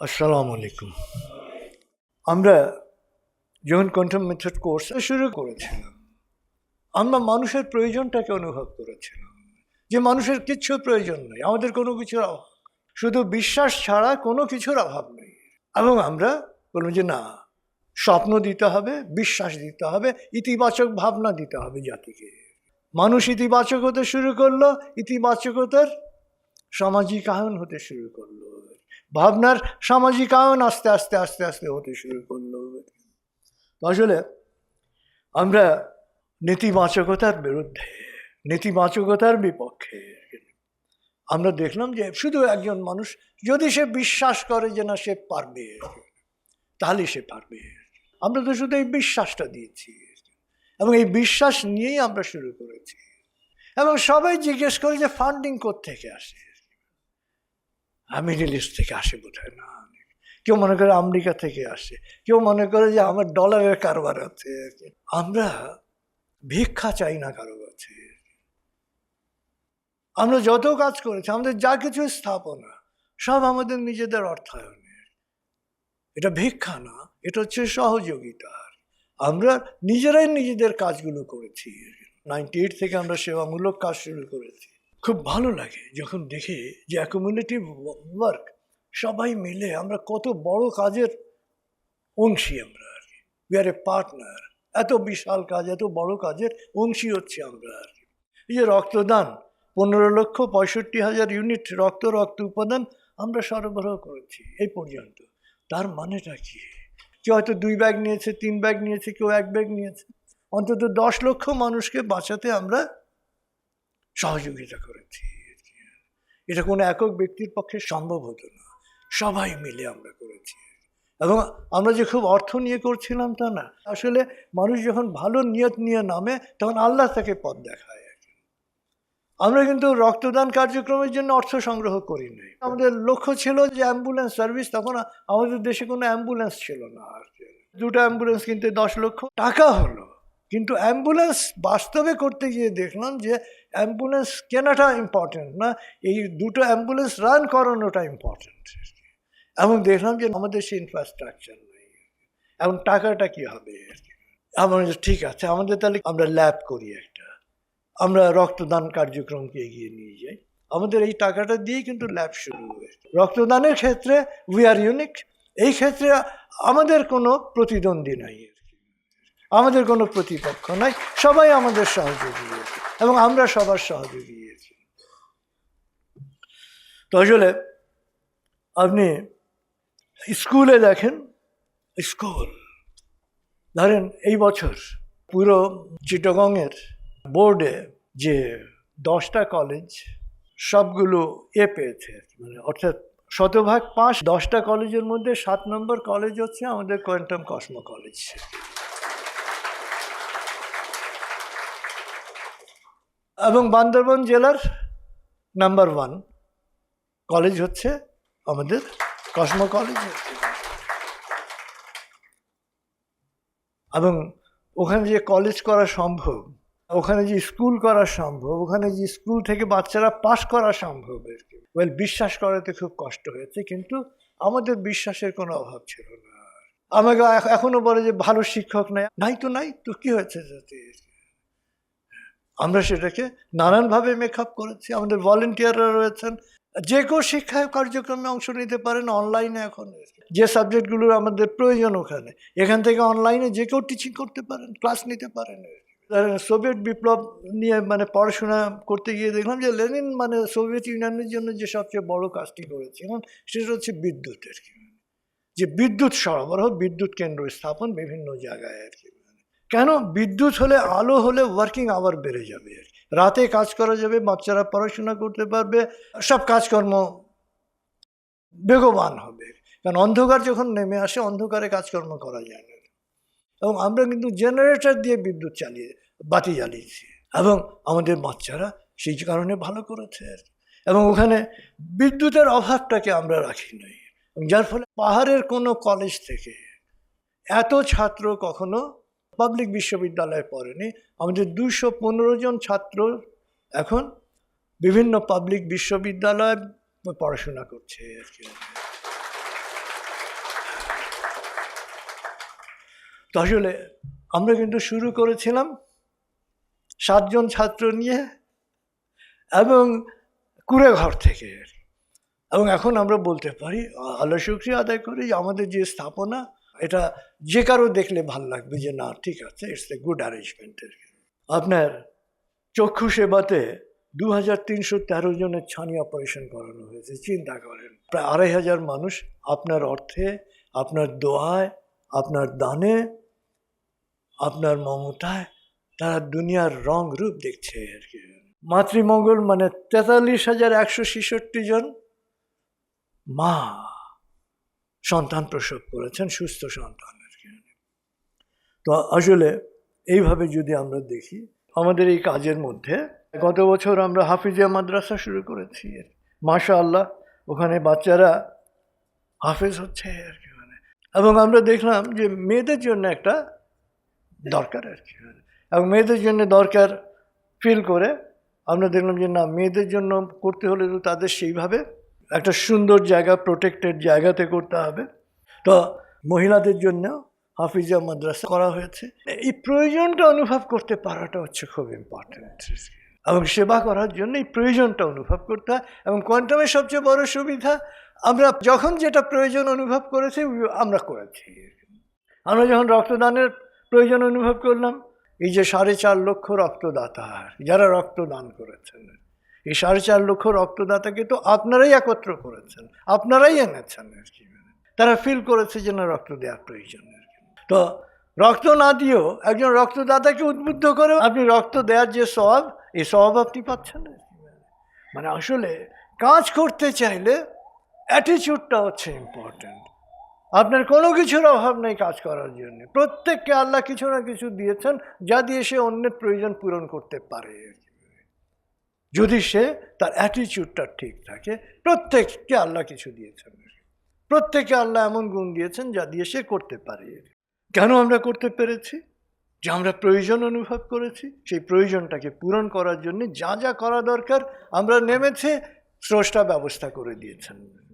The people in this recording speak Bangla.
আসসালামু আলাইকুম। আমরা যখন কোয়ান্টাম মেথড কোর্স শুরু করেছিলাম, আমরা মানুষের প্রয়োজনটাকে অনুভব করেছিলাম। যে মানুষের কিচ্ছু প্রয়োজন নেই, আমাদের কোনো কিছুর অভাব শুধু বিশ্বাস ছাড়া কোনো কিছুর অভাব নেই। এবং আমরা বললাম যে না, স্বপ্ন দিতে হবে, বিশ্বাস দিতে হবে, ইতিবাচক ভাবনা দিতে হবে জাতিকে। মানুষ ইতিবাচক হতে শুরু করল, ইতিবাচকতার সামাজিক সামাজিকায়ন হতে শুরু করল। ভাবনার সামাজিকায়ন আস্তে আস্তে আস্তে আস্তে হতে শুরু করল। আসলে আমরা নেতিবাচকতার বিরুদ্ধে, নেতিবাচকতার বিপক্ষে। আমরা দেখলাম যে শুধু একজন মানুষ, যদি সে বিশ্বাস করে যে না, সে পারবে, তাহলে সে পারবে। আমরা তো শুধু এই বিশ্বাসটা দিয়েছি। এবং এই বিশ্বাস নিয়েই আমরা শুরু করেছি। এবং সবাই জিজ্ঞেস করে যে ফান্ডিং থেকে আসে? মিডিল ইস্ট থেকে আসে বোধ না কেউ মনে করে আমেরিকা থেকে আসে, কেউ মনে করে যে আমার ডলারের কারবার আছে। আমরা ভিক্ষা চাই না কারও কাছে। আমরা যত কাজ করেছি, আমাদের যা কিছু স্থাপনা, সব আমাদের নিজেদের অর্থায়নের এটা ভিক্ষা না, এটা হচ্ছে সহযোগিতার আমরা নিজেরাই নিজেদের কাজগুলো করেছি। নাইনটি এইট থেকে আমরা সেবামূলক কাজ শুরু করেছি। খুব ভালো লাগে যখন দেখি যে অ্যাকোমোডেটিভ ওয়ার্ক সবাই মিলে আমরা কত বড় কাজের অংশী আমরা আর কি। উই আর এ পার্টনার এত বিশাল কাজ, এত বড় কাজের অংশী হচ্ছে আমরা আর কি। এই যে রক্তদান, পনেরো লক্ষ পঁয়ষট্টি হাজার ইউনিট রক্ত রক্ত উপাদান আমরা সরবরাহ করেছি এই পর্যন্ত। তার মানেটা কি? কেউ হয়তো দুই ব্যাগ নিয়েছে, তিন ব্যাগ নিয়েছে, কেউ এক ব্যাগ নিয়েছে। অন্তত দশ লক্ষ মানুষকে বাঁচাতে আমরা সহযোগিতা করেছি এটা কোনো একক ব্যক্তির পক্ষে সম্ভব হতো না। সবাই মিলে আমরা করেছি এবং আমরা যে খুব অর্থ নিয়ে করছিলাম তা না। আসলে মানুষ যখন ভালো নিয়ত নিয়ে নামে, তখন আল্লাহ তাকে পথ দেখায় আমরা কিন্তু রক্তদান কার্যক্রমের জন্য অর্থ সংগ্রহ করি নাই। আমাদের লক্ষ্য ছিল যে অ্যাম্বুলেন্স সার্ভিস, তখন আমাদের দেশে কোনো অ্যাম্বুলেন্স ছিল না আর দুটো অ্যাম্বুলেন্স কিনতে দশ লক্ষ টাকা হলো। কিন্তু অ্যাম্বুলেন্স বাস্তবে করতে গিয়ে দেখলাম যে অ্যাম্বুলেন্স কেনাটা ইম্পর্টেন্ট না, এই দুটো অ্যাম্বুলেন্স রান করানোটা ইম্পর্টেন্ট এবং দেখলাম যে আমাদের সেই ইনফ্রাস্ট্রাকচার নেই। এবং টাকাটা কী হবে? আমার ঠিক আছে, আমাদের তাহলে আমরা ল্যাব করি একটা। আমরা রক্তদান কার্যক্রমকে এগিয়ে নিয়ে যাই। আমাদের এই টাকাটা দিয়েই কিন্তু ল্যাব শুরু হয়েছে। রক্তদানের ক্ষেত্রে উই আর ইউনিক এই ক্ষেত্রে আমাদের কোনো প্রতিদ্বন্দ্বী নাই। আমাদের কোনো প্রতিপক্ষ নাই, সবাই আমাদের সহযোগী। এবং আমরা সবার সহযোগী। তো আসলে আপনি স্কুলে দেখেন, স্কুল। ধরেন এই বছর পুরো চিটগংয়ের বোর্ডে যে দশটা কলেজ, সবগুলো এ পেয়েছে। মানে অর্থাৎ শতভাগ পাঁচ দশটা কলেজের মধ্যে সাত নম্বর কলেজ হচ্ছে আমাদের কোয়ান্টাম কসমো কলেজ। এবং বান্দরবন জেলার নাম্বার ওয়ান। কলেজ হচ্ছে আমাদের কসমো কলেজ। এবং ওখানে যে কলেজ করা সম্ভব, ওখানে যে স্কুল করা সম্ভব, ওখানে যে স্কুল থেকে বাচ্চারা পাশ করা সম্ভব আর কি ওয়েল, বিশ্বাস করাতে খুব কষ্ট হয়েছে, কিন্তু আমাদের বিশ্বাসের কোনো অভাব ছিল না। আমাকে এখনও বলে যে ভালো শিক্ষক নাই। নাই তো নাই, তো কি হয়েছে যাতে? আমরা সেটাকে নানানভাবে মেকআপ করেছি, আমাদের ভলেন্টিয়াররা রয়েছেন। যে কেউ শিক্ষা কার্যক্রমে অংশ নিতে পারেন অনলাইনে এখন যে সাবজেক্টগুলোর আমাদের প্রয়োজন ওখানে, এখান থেকে অনলাইনে যে কেউ টিচিং করতে পারেন ক্লাস নিতে পারেন। সোভিয়েত বিপ্লব নিয়ে মানে পড়াশোনা করতে গিয়ে দেখলাম যে লেনিন মানে সোভিয়েত ইউনিয়নের জন্য যে সবচেয়ে বড় কাজটি করেছে, এবং সেটা হচ্ছে কি যে বিদ্যুৎ সরবরাহ, বিদ্যুৎ কেন্দ্র স্থাপন বিভিন্ন জায়গায় আর কি। কেন বিদ্যুৎ হলে, আলো হলে ওয়ার্কিং আওয়ার বেড়ে যাবে? রাতে কাজ করা যাবে, বাচ্চারা পড়াশোনা করতে পারবে, সব কাজকর্ম বেগবান হবে। কারণ অন্ধকার যখন নেমে আসে, অন্ধকারে কাজকর্ম করা যায় না। এবং আমরা কিন্তু জেনারেটর দিয়ে বিদ্যুৎ চালিয়ে, বাতি জ্বালিয়েছি। এবং আমাদের বাচ্চারা সেই কারণে ভালো করেছে। এবং ওখানে বিদ্যুতের অভাবটাকে আমরা রাখি নাই। যার ফলে পাহাড়ের কোনো কলেজ থেকে এত ছাত্র কখনো পাবলিক বিশ্ববিদ্যালয়ে পড়েনি। আমাদের দুশো পনেরো জন ছাত্র এখন বিভিন্ন পাবলিক বিশ্ববিদ্যালয়ে পড়াশোনা করছে আর কি। তো আসলে আমরা কিন্তু শুরু করেছিলাম সাতজন ছাত্র নিয়ে এবং কুড়ে ঘর থেকে। এবং এখন আমরা বলতে পারি আল্লাহ শুক্রিয়া আদায় করি আমাদের যে স্থাপনা এটা যে কারও দেখলে ভালো লাগবে যে, না, ঠিক আছে ইটস এ গুড অ্যারেঞ্জমেন্টের আপনার চক্ষু সেবাতে দু হাজার তিনশো তেরো জনের ছানি অপারেশন করানো হয়েছে, চিন্তা করেন। প্রায় আড়াই হাজার মানুষ আপনার অর্থে, আপনার দোয়ায়, আপনার দানে, আপনার মমতায়, তারা দুনিয়ার রং রূপ দেখছে আর কি। মাতৃমঙ্গল মানে তেতাল্লিশ হাজার একশো ছেষট্টি জন মা। সন্তান প্রসব করেছেন, সুস্থ সন্তান আর কি। তো আসলে এইভাবে যদি আমরা দেখি, আমাদের এই কাজের মধ্যে গত বছর আমরা হাফিজিয়া মাদ্রাসা শুরু করেছি মাশা আল্লাহ ওখানে বাচ্চারা হাফেজ হচ্ছে আর কি মানে। এবং আমরা দেখলাম যে মেয়েদের জন্য একটা দরকার আর কি মানে। এবং মেয়েদের জন্য দরকার ফিল করে আমরা দেখলাম যে না, মেয়েদের জন্য করতে হলে তো তাদের সেইভাবে একটা সুন্দর জায়গা প্রোটেক্টেড জায়গাতে করতে হবে। তো মহিলাদের জন্য হাফিজা মাদ্রাসা করা হয়েছে। এই প্রয়োজনটা অনুভব করতে পারাটা হচ্ছে খুব ইম্পর্টেন্ট এবং সেবা করার জন্য এই প্রয়োজনটা অনুভব করতে হয়। এবং কোয়ান্টামের সবচেয়ে বড় সুবিধা, আমরা যখন যেটা প্রয়োজন অনুভব করেছি আমরা করেছি। আমরা যখন রক্তদানের প্রয়োজন অনুভব করলাম, এই যে সাড়ে চার লক্ষ রক্তদাতা, যারা রক্তদান করেছেন। এই সাড়ে চার লক্ষ রক্তদাতাকে তো আপনারাই একত্র করেছেন, আপনারাই এনেছেন আর কি তারা ফিল করেছে যে না রক্ত দেওয়ার প্রয়োজন আর কি তো রক্ত না দিয়েও একজন রক্তদাতাকে উদ্বুদ্ধ করে আপনি রক্ত দেওয়ার যে সব এই স্বভাব আপনি পাচ্ছেন কি। মানে আসলে কাজ করতে চাইলে অ্যাটিচিউডটা হচ্ছে ইম্পর্ট্যান্ট আপনার কোনো কিছুর অভাব নেই কাজ করার জন্য। প্রত্যেককে আল্লাহ কিছু না কিছু দিয়েছেন, যা দিয়ে সে অন্যের প্রয়োজন পূরণ করতে পারে যদি সে তার অ্যাটিচিউডটা ঠিক থাকে, প্রত্যেককে আল্লাহ কিছু দিয়েছেন। প্রত্যেকে আল্লাহ এমন গুণ দিয়েছেন যা দিয়ে সে করতে পারে। কেন আমরা করতে পেরেছি? যে আমরা প্রয়োজন অনুভব করেছি, সেই প্রয়োজনটাকে পূরণ করার জন্য যা যা করা দরকার, আমরা নেমেছে স্রষ্টা ব্যবস্থা করে দিয়েছেন।